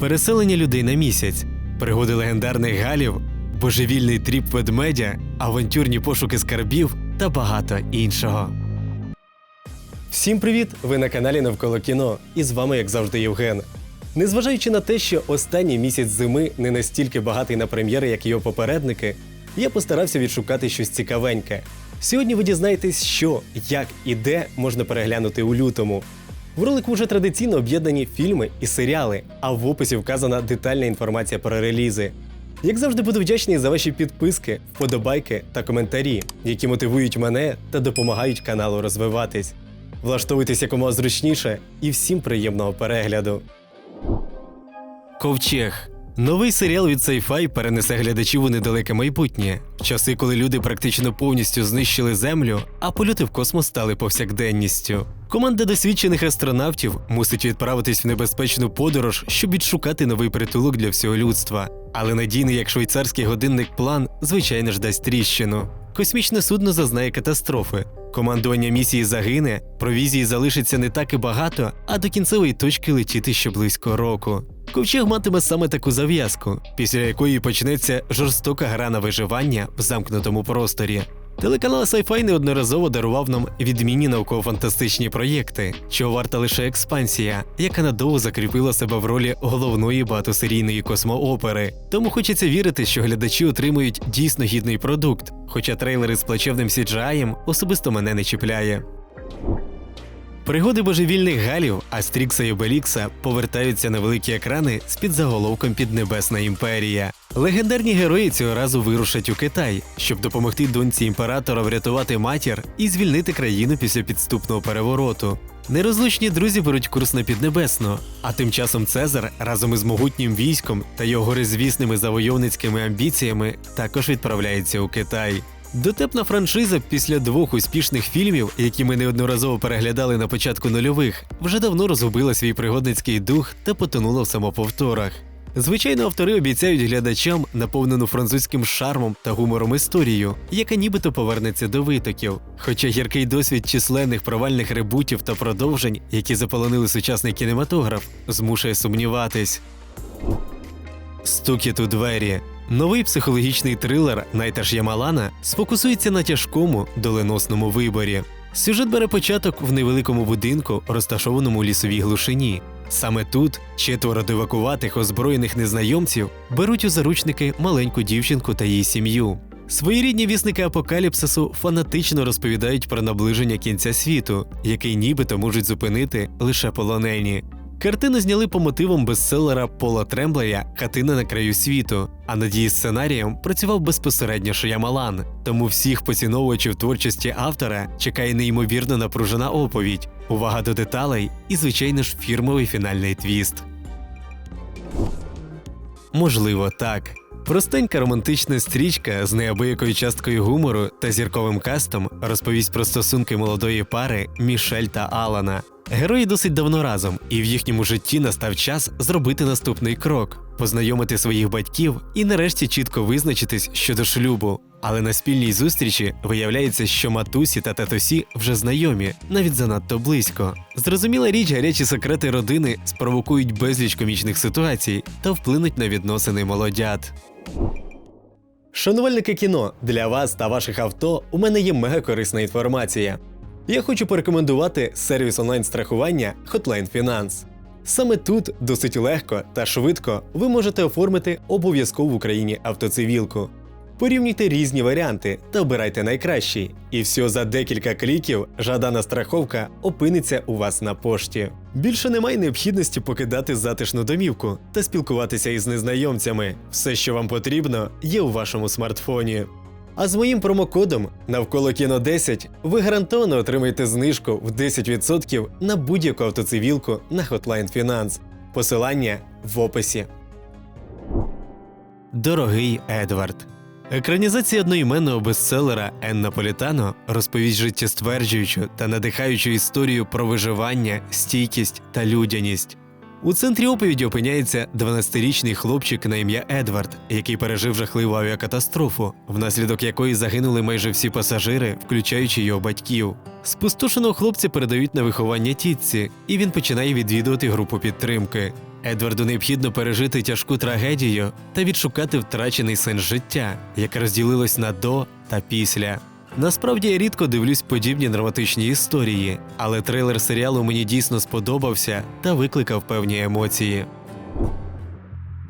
переселення людей на місяць, пригоди легендарних галів, божевільний тріп ведмедя, авантюрні пошуки скарбів та багато іншого. Всім привіт! Ви на каналі Навколо кіно. І з вами, як завжди, Євген. Незважаючи на те, що останній місяць зими не настільки багатий на прем'єри, як його попередники, я постарався відшукати щось цікавеньке. Сьогодні ви дізнаєтесь, що, як і де можна переглянути у лютому. В ролику вже традиційно об'єднані фільми і серіали, а в описі вказана детальна інформація про релізи. Як завжди, буду вдячний за ваші підписки, вподобайки та коментарі, які мотивують мене та допомагають каналу розвиватись. Влаштовуйтесь якомога зручніше і всім приємного перегляду. Ковчег. Новий серіал від Sci-Fi перенесе глядачів у недалеке майбутнє, в часи, коли люди практично повністю знищили землю, а польоти в космос стали повсякденністю. Команда досвідчених астронавтів мусить відправитись в небезпечну подорож, щоб відшукати новий притулок для всього людства. Але надійний як швейцарський годинник план, звичайно ж дасть тріщину. Космічне судно зазнає катастрофи. Командування місії загине, провізії залишиться не так і багато, а до кінцевої точки летіти ще близько року. Ковчег матиме саме таку зав'язку, після якої почнеться жорстока гра на виживання в замкнутому просторі. Телеканал Sci-Fi неодноразово дарував нам відмінні науково-фантастичні проєкти, чого варта лише експансія, яка надовго закріпила себе в ролі головної багатосерійної космоопери. Тому хочеться вірити, що глядачі отримують дійсно гідний продукт, хоча трейлери з плачевним CGI особисто мене не чіпляє. Пригоди божевільних галів Астрікса і Обелікса повертаються на великі екрани з під заголовком Піднебесна імперія. Легендарні герої цього разу вирушать у Китай, щоб допомогти доньці імператора врятувати матір і звільнити країну після підступного перевороту. Нерозлучні друзі беруть курс на Піднебесну, а тим часом Цезар разом із могутнім військом та його горизвісними завойовницькими амбіціями також відправляється у Китай. Дотепна франшиза після двох успішних фільмів, які ми неодноразово переглядали на початку нульових, вже давно розгубила свій пригодницький дух та потонула в самоповторах. Звичайно, автори обіцяють глядачам наповнену французьким шармом та гумором історію, яка нібито повернеться до витоків. Хоча гіркий досвід численних провальних ребутів та продовжень, які заполонили сучасний кінематограф, змушує сумніватись. Стукіт у двері. Новий психологічний трилер Найта Ш'ямалана сфокусується на тяжкому доленосному виборі. Сюжет бере початок в невеликому будинку, розташованому у лісовій глушині. Саме тут четверо девакуватих озброєних незнайомців беруть у заручники маленьку дівчинку та її сім'ю. Своєрідні вісники апокаліпсису фанатично розповідають про наближення кінця світу, який нібито можуть зупинити лише полонені. Картину зняли по мотивам бестселера Пола Тремблея Хатина на краю світу, а над її сценарієм працював безпосередньо Шиямалан. Тому всіх поціновувачів творчості автора чекає неймовірно напружена оповідь, увага до деталей і, звичайно ж, фірмовий фінальний твіст. Можливо, так. Простенька романтична стрічка з неабиякою часткою гумору та зірковим кастом розповість про стосунки молодої пари Мішель та Алана. Герої досить давно разом, і в їхньому житті настав час зробити наступний крок, познайомити своїх батьків і нарешті чітко визначитись щодо шлюбу. Але на спільній зустрічі виявляється, що матусі та татусі вже знайомі, навіть занадто близько. Зрозуміла річ, гарячі секрети родини спровокують безліч комічних ситуацій та вплинуть на відносини молодят. Шанувальники кіно для вас та ваших авто у мене є мега корисна інформація. Я хочу порекомендувати сервіс онлайн-страхування Hotline Finance. Саме тут досить легко та швидко ви можете оформити обов'язкову в Україні автоцивілку. Порівнюйте різні варіанти та обирайте найкращий. І все за декілька кліків жадана страховка опиниться у вас на пошті. Більше немає необхідності покидати затишну домівку та спілкуватися із незнайомцями. Все, що вам потрібно, є у вашому смартфоні. А з моїм промокодом навколо кіно 10 ви гарантовано отримаєте знижку в 10% на будь-яку автоцивілку на Hotline Finance. Посилання в описі. Дорогий Едвард. Екранізація одноіменного бестселера Ен Наполітано розповість життєстверджуючу та надихаючу історію про виживання, стійкість та людяність. У центрі оповіді опиняється 12-річний хлопчик на ім'я Едвард, який пережив жахливу авіакатастрофу, внаслідок якої загинули майже всі пасажири, включаючи його батьків. Спустошеного хлопця передають на виховання тітці, і він починає відвідувати групу підтримки. Едварду необхідно пережити тяжку трагедію та відшукати втрачений сенс життя, яке розділилось на до та після. Насправді я рідко дивлюсь подібні драматичні історії, але трейлер серіалу мені дійсно сподобався та викликав певні емоції.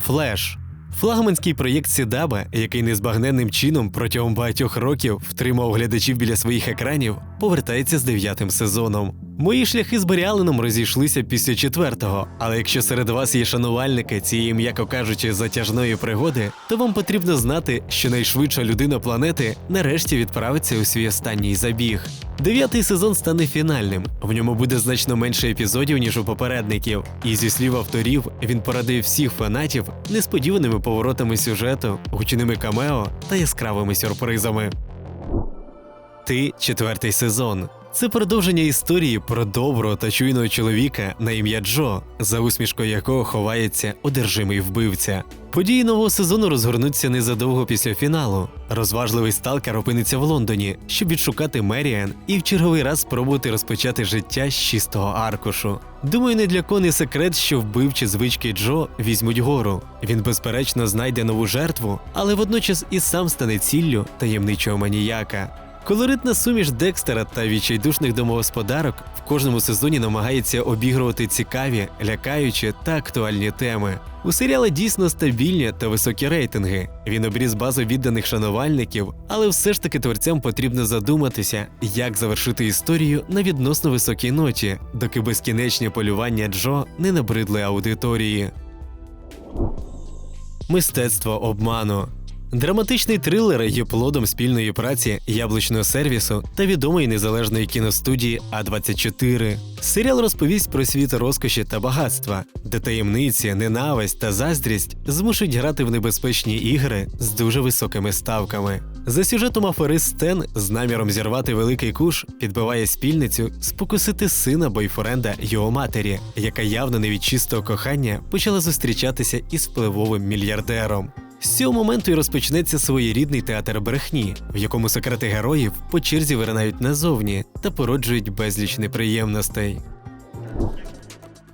Флеш флагманський проєкт Сідаба, який незбагненним чином протягом багатьох років втримав глядачів біля своїх екранів, повертається з дев'ятим сезоном. Мої шляхи з Баріалином розійшлися після четвертого, але якщо серед вас є шанувальники цієї, м'яко кажучи, затяжної пригоди, то вам потрібно знати, що найшвидша людина планети нарешті відправиться у свій останній забіг. Дев'ятий сезон стане фінальним. В ньому буде значно менше епізодів, ніж у попередників. І зі слів авторів, він порадує всіх фанатів несподіваними поворотами сюжету, гучними камео та яскравими сюрпризами. Ти четвертий сезон. Це продовження історії про доброго та чуйного чоловіка на ім'я Джо, за усмішкою якого ховається одержимий вбивця. Події нового сезону розгорнуться незадовго після фіналу. Розважливий сталкер опиниться в Лондоні, щоб відшукати Меріан і в черговий раз спробувати розпочати життя з чистого аркушу. Думаю, не для кого не секрет, що вбивчі звички Джо візьмуть гору. Він безперечно знайде нову жертву, але водночас і сам стане ціллю таємничого маніяка. Колоритна суміш Декстера та відчайдушних домогосподарок в кожному сезоні намагається обігрувати цікаві, лякаючі та актуальні теми. У серіалі дійсно стабільні та високі рейтинги. Він обріз базу відданих шанувальників, але все ж таки творцям потрібно задуматися, як завершити історію на відносно високій ноті, доки безкінечні полювання Джо не набридли аудиторії. Мистецтво обману. Драматичний трилер є плодом спільної праці яблучного сервісу та відомої незалежної кіностудії А24. Серіал розповість про світ розкоші та багатства, де таємниці, ненависть та заздрість змушують грати в небезпечні ігри з дуже високими ставками. За сюжетом аферист Стен з наміром зірвати великий куш підбиває спільницю спокусити сина бойфренда його матері, яка явно не від чистого кохання почала зустрічатися із впливовим мільярдером. З цього моменту і розпочнеться своєрідний театр брехні, в якому секрети героїв по черзі виринають назовні та породжують безліч неприємностей.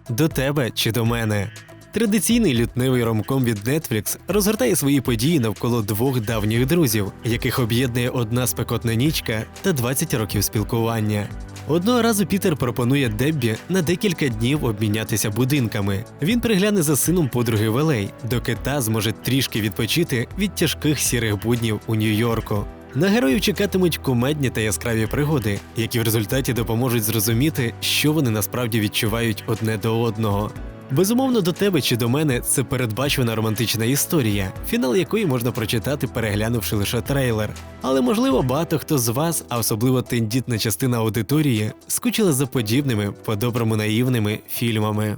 До тебе чи до мене. Традиційний лютневий ромком від Netflix розгортає свої події навколо двох давніх друзів, яких об'єднує одна спекотна нічка та 20 років спілкування. Одного разу Пітер пропонує Деббі на декілька днів обмінятися будинками. Він пригляне за сином подруги Велей, доки та зможе трішки відпочити від тяжких сірих буднів у Нью-Йорку. На героїв чекатимуть кумедні та яскраві пригоди, які в результаті допоможуть зрозуміти, що вони насправді відчувають одне до одного. Безумовно, до тебе чи до мене це передбачена романтична історія, фінал якої можна прочитати, переглянувши лише трейлер. Але можливо багато хто з вас, а особливо тендітна частина аудиторії, скучила за подібними, по-доброму наївними фільмами.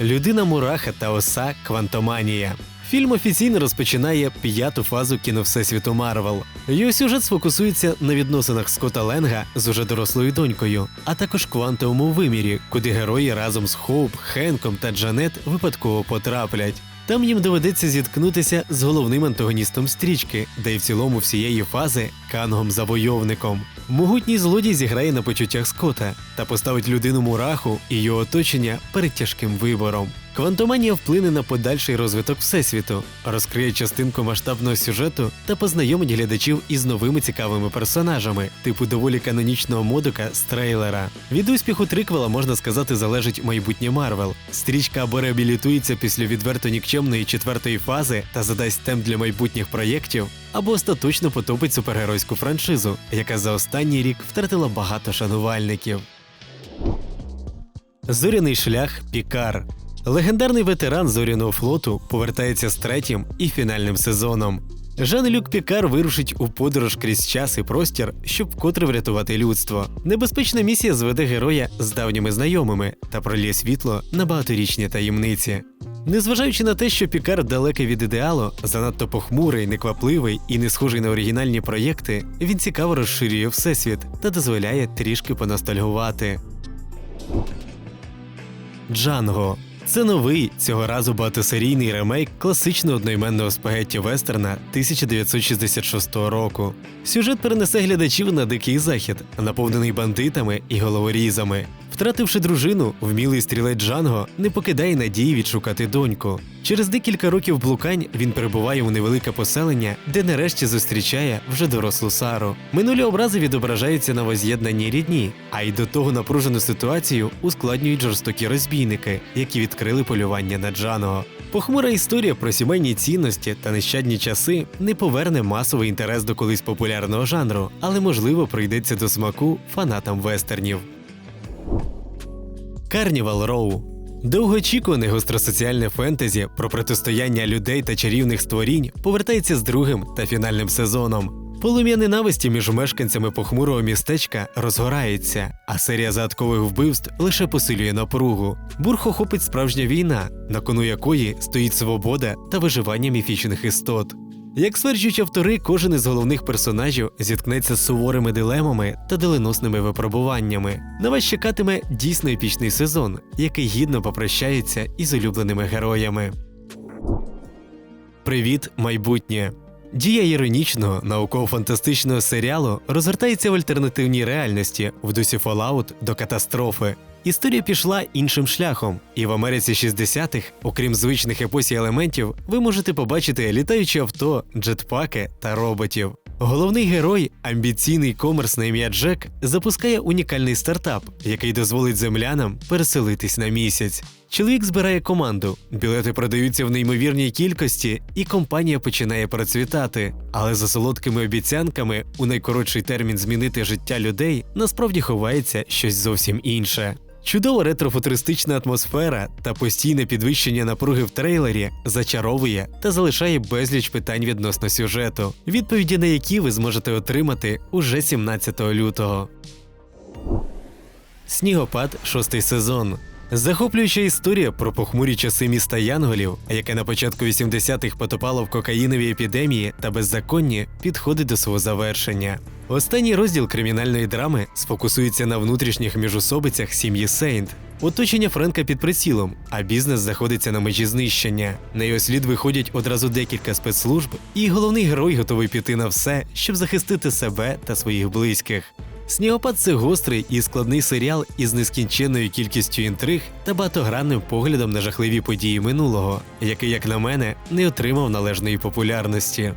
Людина Мураха та оса Квантоманія. Фільм офіційно розпочинає п'яту фазу кіно Всесвіту Марвел. Його сюжет сфокусується на відносинах Скотта Ленга з уже дорослою донькою, а також квантовому вимірі, куди герої разом з Хоуп, Хенком та Джанет випадково потраплять. Там їм доведеться зіткнутися з головним антагоністом стрічки, де й в цілому всієї фази Кангом Завойовником. Могутній злодій зіграє на почуттях Скота та поставить людину мураху і його оточення перед тяжким вибором. Квантоманія вплине на подальший розвиток всесвіту, розкриє частинку масштабного сюжету та познайомить глядачів із новими цікавими персонажами, типу доволі канонічного модука з трейлера. Від успіху триквела можна сказати залежить майбутнє Марвел. Стрічка або реабілітується після відверто нікчемної четвертої фази та задасть темп для майбутніх проєктів, або остаточно потопить супергеройську франшизу, яка за останній рік втратила багато шанувальників. Зоряний шлях Пікар. Легендарний ветеран зоряного флоту повертається з третім і фінальним сезоном. Жан-Люк Пікар вирушить у подорож крізь час і простір, щоб вкотре врятувати людство. Небезпечна місія зведе героя з давніми знайомими та пролє світло на багаторічні таємниці. Незважаючи на те, що Пікар далекий від ідеалу, занадто похмурий, неквапливий і не схожий на оригінальні проєкти, він цікаво розширює всесвіт та дозволяє трішки понастальгувати. Джанго це новий цього разу багатосерійний ремейк класичного одноіменного спагетті вестерна 1966 року. Сюжет перенесе глядачів на дикий захід, наповнений бандитами і головорізами. Втративши дружину, вмілий стрілець Джанго не покидає надії відшукати доньку. Через декілька років блукань він перебуває у невелике поселення, де нарешті зустрічає вже дорослу Сару. Минулі образи відображаються на воз'єднанні рідні, а й до того напружену ситуацію ускладнюють жорстокі розбійники, які відкрили полювання на Джанго. Похмура історія про сімейні цінності та нещадні часи не поверне масовий інтерес до колись популярного жанру, але можливо прийдеться до смаку фанатам вестернів. Карнівал Роу Довгоочікуване гостросоціальне фентезі про протистояння людей та чарівних створінь повертається з другим та фінальним сезоном. Полум'я ненависті між мешканцями похмурого містечка розгорається, а серія загадкових вбивств лише посилює напругу. Бург охопить справжня війна, на кону якої стоїть свобода та виживання міфічних істот. Як стверджують автори, кожен із головних персонажів зіткнеться з суворими дилемами та доленосними випробуваннями. На вас чекатиме дійсно епічний сезон, який гідно попрощається із улюбленими героями. Привіт, майбутнє! Дія іронічного науково-фантастичного серіалу розгортається в альтернативній реальності в дусі Fallout до катастрофи. Історія пішла іншим шляхом, і в Америці 60-х, окрім звичних епосі елементів, ви можете побачити літаючі авто, джетпаки та роботів. Головний герой, амбіційний комерс на ім'я Джек, запускає унікальний стартап, який дозволить землянам переселитись на місяць. Чоловік збирає команду, білети продаються в неймовірній кількості, і компанія починає процвітати. Але за солодкими обіцянками у найкоротший термін змінити життя людей насправді ховається щось зовсім інше. Чудова ретрофутуристична атмосфера та постійне підвищення напруги в трейлері зачаровує та залишає безліч питань відносно сюжету, відповіді на які ви зможете отримати уже 17 лютого. Снігопад шостий сезон. Захоплююча історія про похмурі часи міста Янголів, яке на початку 80-х потопало в кокаїновій епідемії та беззаконні, підходить до свого завершення. Останній розділ кримінальної драми сфокусується на внутрішніх міжусобицях сім'ї Сейнт. Оточення Френка під прицілом, а бізнес знаходиться на межі знищення. На його слід виходять одразу декілька спецслужб, і головний герой готовий піти на все, щоб захистити себе та своїх близьких. Снігопад це гострий і складний серіал із нескінченною кількістю інтриг та багатогранним поглядом на жахливі події минулого, який, як на мене, не отримав належної популярності.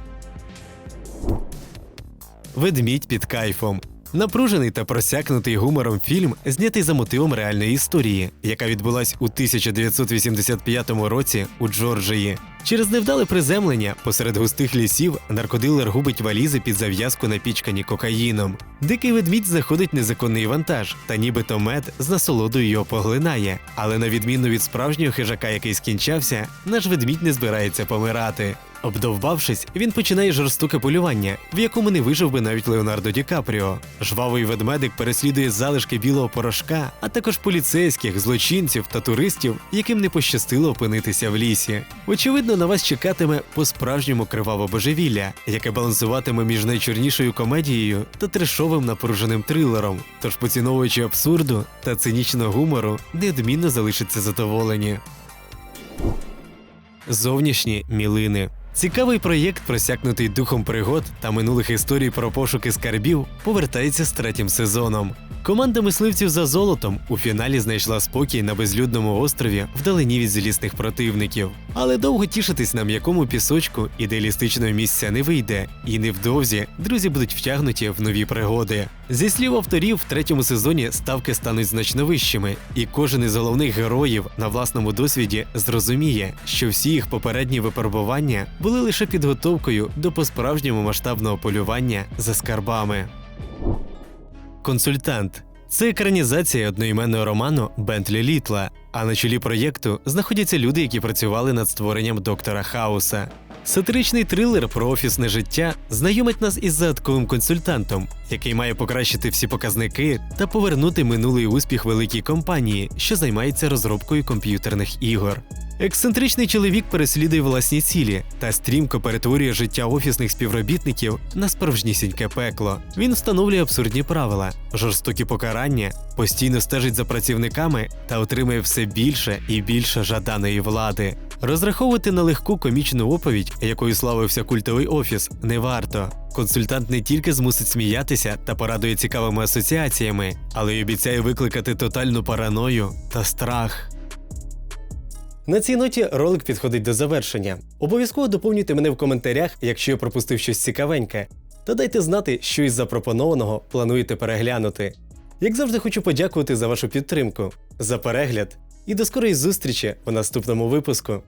Ведмідь під кайфом. Напружений та просякнутий гумором фільм знятий за мотивом реальної історії, яка відбулась у 1985 році у Джорджії. Через невдале приземлення посеред густих лісів наркодилер губить валізи під зав'язку напічкані кокаїном. Дикий ведмідь знаходить незаконний вантаж, та нібито мед з насолодою його поглинає. Але на відміну від справжнього хижака, який скінчався, наш ведмідь не збирається помирати. Обдовбавшись, він починає жорстоке полювання, в якому не вижив би навіть Леонардо Ді Капріо. Жвавий ведмедик переслідує залишки білого порошка, а також поліцейських, злочинців та туристів, яким не пощастило опинитися в лісі. Очевидно, на вас чекатиме по-справжньому криваве божевілля, яке балансуватиме між найчорнішою комедією та трешовим напруженим трилером. Тож, поціновуючи абсурду та цинічного гумору, неодмінно залишиться задоволені. Зовнішні мілини. Цікавий проєкт, просякнутий духом пригод та минулих історій про пошуки скарбів, повертається з третім сезоном. Команда мисливців за золотом у фіналі знайшла спокій на безлюдному острові вдалині від злісних противників. Але довго тішитись на м'якому пісочку ідеалістичного місця не вийде, і невдовзі друзі будуть втягнуті в нові пригоди. Зі слів авторів, в третьому сезоні ставки стануть значно вищими, і кожен із головних героїв на власному досвіді зрозуміє, що всі їх попередні випробування були лише підготовкою до по-справжньому масштабного полювання за скарбами. Консультант це екранізація одноіменного роману Бентлі Літла. А на чолі проєкту знаходяться люди, які працювали над створенням доктора Хауса. Сатиричний трилер про офісне життя знайомить нас із загадковим консультантом, який має покращити всі показники та повернути минулий успіх великій компанії, що займається розробкою комп'ютерних ігор. Ексцентричний чоловік переслідує власні цілі та стрімко перетворює життя офісних співробітників на справжнісіньке пекло. Він встановлює абсурдні правила, жорстокі покарання, постійно стежить за працівниками та отримує все більше і більше жаданої влади. Розраховувати на легку комічну оповідь, якою славився культовий офіс, не варто. Консультант не тільки змусить сміятися та порадує цікавими асоціаціями, але й обіцяє викликати тотальну параною та страх. На цій ноті ролик підходить до завершення. Обов'язково доповнюйте мене в коментарях, якщо я пропустив щось цікавеньке, та дайте знати, що із запропонованого плануєте переглянути. Як завжди, хочу подякувати за вашу підтримку, за перегляд і до скорої зустрічі у наступному випуску.